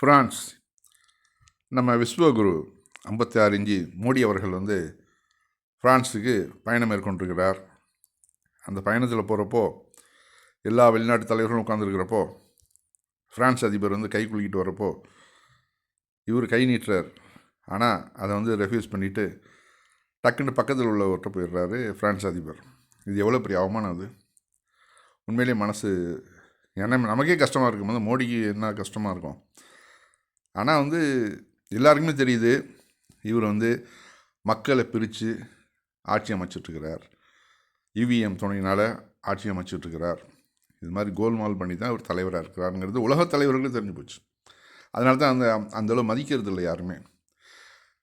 France. நம்ம விஸ்வகுரு ஐம்பத்தி ஆறு இஞ்சி மோடி அவர்கள் வந்து ஃப்ரான்ஸுக்கு பயணம் மேற்கொண்டிருக்கிறார். அந்த பயணத்தில் போகிறப்போ எல்லா வெளிநாட்டு தலைவர்களும் உட்காந்துருக்கிறப்போ ஃப்ரான்ஸ் அதிபர் வந்து கை குலுக்கிட்டு வரப்போ இவர் கை நீட்டுறார். ஆனால் அதை வந்து ரெஃப்யூஸ் பண்ணிவிட்டு டக்குன்னு பக்கத்தில் உள்ளவர்கிட்ட போயிடுறாரு ஃப்ரான்ஸ் அதிபர். இது எவ்வளோ பெரிய அவமானம் அது? உண்மையிலேயே மனசு ஏன்னா நமக்கே கஷ்டமாக இருக்கும். போது மோடிக்கு என்ன கஷ்டமாக இருக்கும்? ஆனால் வந்து எல்லாருக்குமே தெரியுது இவர் வந்து மக்களை பிரித்து ஆட்சி அமைச்சிட்ருக்கிறார். இவிஎம் துணையினால் ஆட்சி அமைச்சிட்ருக்கிறார். இது மாதிரி கோல்மால் பண்ணி தான் இவர் தலைவராக இருக்கிறாருங்கிறது உலகத் தலைவர்களுக்கு தெரிஞ்சு போச்சு. அதனால தான் அந்த அந்தளவு மதிக்கிறது இல்லை யாருமே.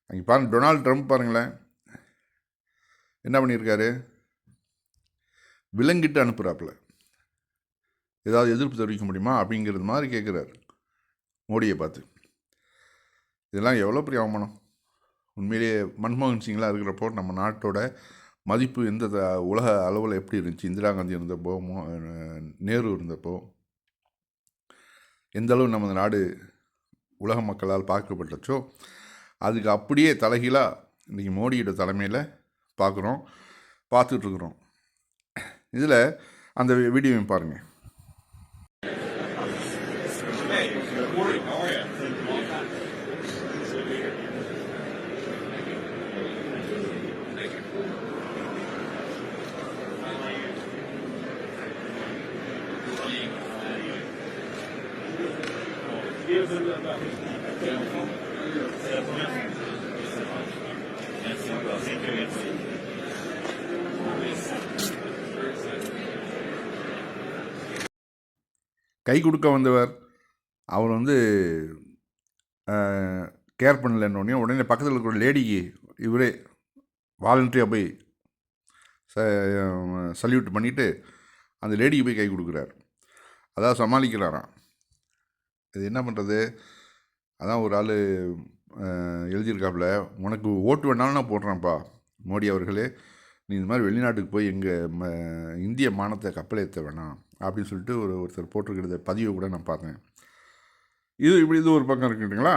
அங்கே பாருங்கள் டொனால்ட் ட்ரம்ப் பாருங்களேன். என்ன பண்ணியிருக்காரு? விலங்கிட்டு அனுப்புகிறாப்புல ஏதாவது எதிர்ப்பு தெரிவிக்க முடியுமா? அப்படிங்கிறது மாதிரி கேட்குறாரு மோடியை பார்த்து. இதெல்லாம் எவ்வளோ பெரிய அவமானம்? உண்மையிலேயே மன்மோகன் சிங்லாம் இருக்கிறப்போ நம்ம நாட்டோட மதிப்பு எந்த த- உலக அளவில் எப்படி இருந்துச்சு? இந்திரா காந்தி இருந்தப்போ மோ நேரு இருந்தப்போ எந்த அளவு நமது நாடு உலக மக்களால் பார்க்கப்பட்டுச்சோ அதுக்கு அப்படியே தலைகீழாக இன்றைக்கி மோடியோட தலைமையில் பார்க்குறோம் பார்த்துட்ருக்குறோம் இதில் அந்த வீடியோவையும் பாருங்கள் கை கொடுக்க வந்தவர் அவர் வந்து கேர் பண்ணலன்னொடனே உடனே பக்கத்தில் இருக்கிற லேடிக்கு இவரே வாலண்டரியாக போய் ச சல்யூட் பண்ணிவிட்டு அந்த லேடிக்கு போய் கை கொடுக்குறார். அதாவது சமாளிக்கிறாராம். இது என்ன பண்ணுறது அதான் ஒரு ஆள் எழுதியிருக்காப்புல உனக்கு ஓட்டு வேணாலும் நான் போடுறேன்ப்பா மோடி அவர்களே. நீ இந்த மாதிரி வெளிநாட்டுக்கு போய் எங்கள் இந்திய மானத்தை கப்பலை ஏற்ற வேணாம் அப்படின்னு சொல்லிட்டு ஒரு ஒருத்தர் போட்டிருக்கிறத பதிவை கூட நான் பார்த்தேன். இது இப்படி இது ஒரு பக்கம் இருக்குங்களா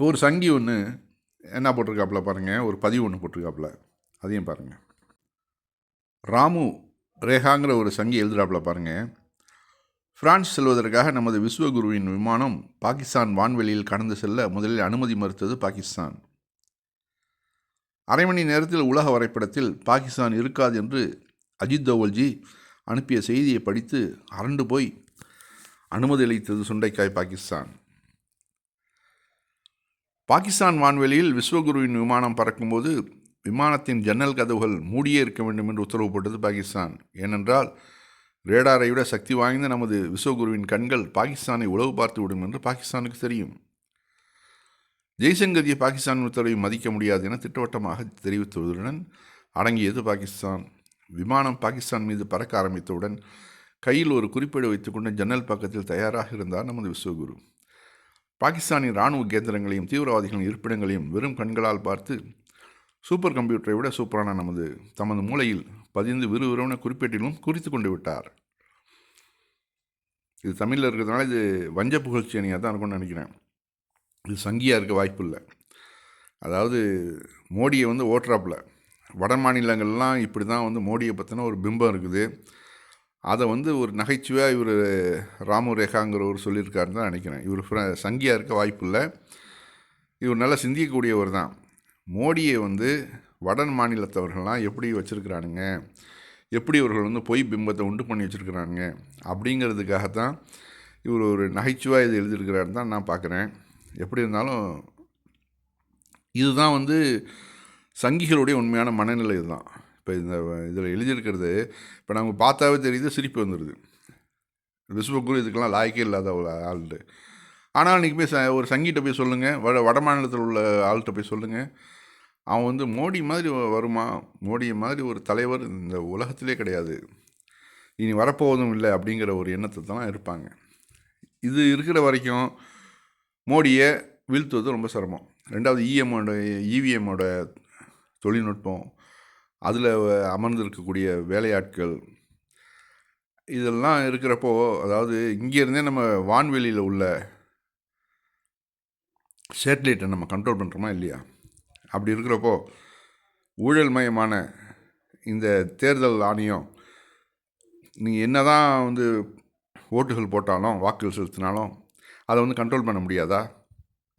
ஒரு சங்கி ஒன்று என்ன போட்டிருக்காப்புல பாருங்கள் ஒரு பதிவு ஒன்று போட்டிருக்காப்புல. அதையும் பாருங்கள் ராமு ரேகாங்கிற ஒரு சங்கி எழுதுகிறாப்புல பாருங்கள் பிரான்ஸ் செல்வதற்காக நமது விஸ்வகுருவின் விமானம் பாகிஸ்தான் வான்வெளியில் கடந்து செல்ல முதலில் அனுமதி மறுத்தது பாகிஸ்தான். அரை மணி நேரத்தில் உலக வரைபடத்தில் பாகிஸ்தான் இருக்காது என்று அஜித் தோவல்ஜி அனுப்பிய செய்தியை படித்து அரண்டு போய் அனுமதி அளித்தது சுண்டைக்காய் பாகிஸ்தான். பாகிஸ்தான் வான்வெளியில் விஸ்வகுருவின் விமானம் பறக்கும்போது விமானத்தின் ஜன்னல் கதவுகள் மூடியே இருக்க வேண்டும் என்று உத்தரவு போட்டது பாகிஸ்தான். ஏனென்றால் ரேடாரை விட சக்தி வாய்ந்த நமது விஸ்வகுருவின் கண்கள் பாகிஸ்தானை உளவு பார்த்து விடும் என்று பாகிஸ்தானுக்கு தெரியும். ஜெய்சங்கரியை பாகிஸ்தான் உத்தரவை மதிக்க முடியாது என திட்டவட்டமாக தெரிவித்துள்ளதுடன் அடங்கியது பாகிஸ்தான். விமானம் பாகிஸ்தான் மீது பறக்க ஆரம்பித்தவுடன் கையில் ஒரு குறிப்பேடு வைத்துக்கொண்டு ஜன்னல் பக்கத்தில் தயாராக இருந்தார் நமது விஸ்வகுரு. பாகிஸ்தானின் இராணுவ கேந்திரங்களையும் தீவிரவாதிகளின் இருப்பிடங்களையும் வெறும் கண்களால் பார்த்து சூப்பர் கம்ப்யூட்டரை விட சூப்பரான நமது தமது மூளையில் பதிந்து விறுவிறுவன குறிப்பேட்டிலும் குறித்து கொண்டு விட்டார். இது தமிழில் இருக்கிறதுனால இது வஞ்ச புகழ்ச்சி அணியாக தான் இருக்கும்னு நினைக்கிறேன். இது சங்கியாக இருக்க வாய்ப்பு இல்லை. அதாவது மோடியை வந்து ஓட்டுறாப்புல. வட மாநிலங்கள்லாம் இப்படி தான் வந்து மோடியை பற்றின ஒரு பிம்பம் இருக்குது. அதை வந்து ஒரு நகைச்சுவையாக இவர் ராமு ரேகாங்கிறவர் சொல்லியிருக்காருன்னு தான் நினைக்கிறேன். இவர் சங்கியாக இருக்க வாய்ப்பு இல்லை. இவர் நல்லா சிந்திக்கக்கூடியவர் தான். மோடியை வந்து வட மாநிலத்தவர்கள்லாம் எப்படி வச்சுருக்கிறானுங்க? எப்படி இவர்கள் வந்து பொய் பிம்பத்தை உண்டு பண்ணி வச்சுருக்கிறாங்க அப்படிங்கிறதுக்காகத்தான் இவர் ஒரு நகைச்சுவாக இது எழுதியிருக்கிறாருன்னு தான் நான் பார்க்குறேன். எப்படி இருந்தாலும் இதுதான் வந்து சங்கிகளுடைய உண்மையான மனநிலை இதுதான். இப்போ இந்த இதில் எழுதியிருக்கிறது இப்போ நமக்கு பார்த்தாவே தெரியுது சிரிப்பு வந்துடுது. விஸ்வகுரு இதுக்கெல்லாம் லாய்க்கே இல்லாத ஒரு ஆள்ட்டு ஆனால் இன்றைக்கி போய் ச ஒரு சங்கிட்ட போய் சொல்லுங்கள் வட வட மாநிலத்தில் உள்ள ஆள்கிட்ட போய் சொல்லுங்கள் அவன் வந்து மோடி மாதிரி வருமா? மோடி மாதிரி ஒரு தலைவர் இந்த உலகத்திலே கிடையாது. இனி வரப்போவதும் இல்லை அப்படிங்கிற ஒரு எண்ணத்தை தான் இருப்பாங்க. இது இருக்கிற வரைக்கும் மோடியை வீழ்த்துவது ரொம்ப சிரமம். ரெண்டாவது இஎம்மோட இவிஎம்மோட தொழில்நுட்பம் அதில் அமர்ந்திருக்கக்கூடிய வேலையாட்கள் இதெல்லாம் இருக்கிறப்போ அதாவது இங்கேருந்தே நம்ம வான்வெளியில் உள்ள சேட்டலைட்டை நம்ம கண்ட்ரோல் பண்ணுறோமா இல்லையா? அப்படி இருக்கிறப்போ ஊழல் மயமான இந்த தேர்தல் ஆணையம் நீங்கள் என்ன தான் வந்து ஓட்டுகள் போட்டாலும் வாக்குகள் செலுத்தினாலும் அதை வந்து கண்ட்ரோல் பண்ண முடியாதா?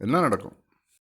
என்ன நடக்கும்?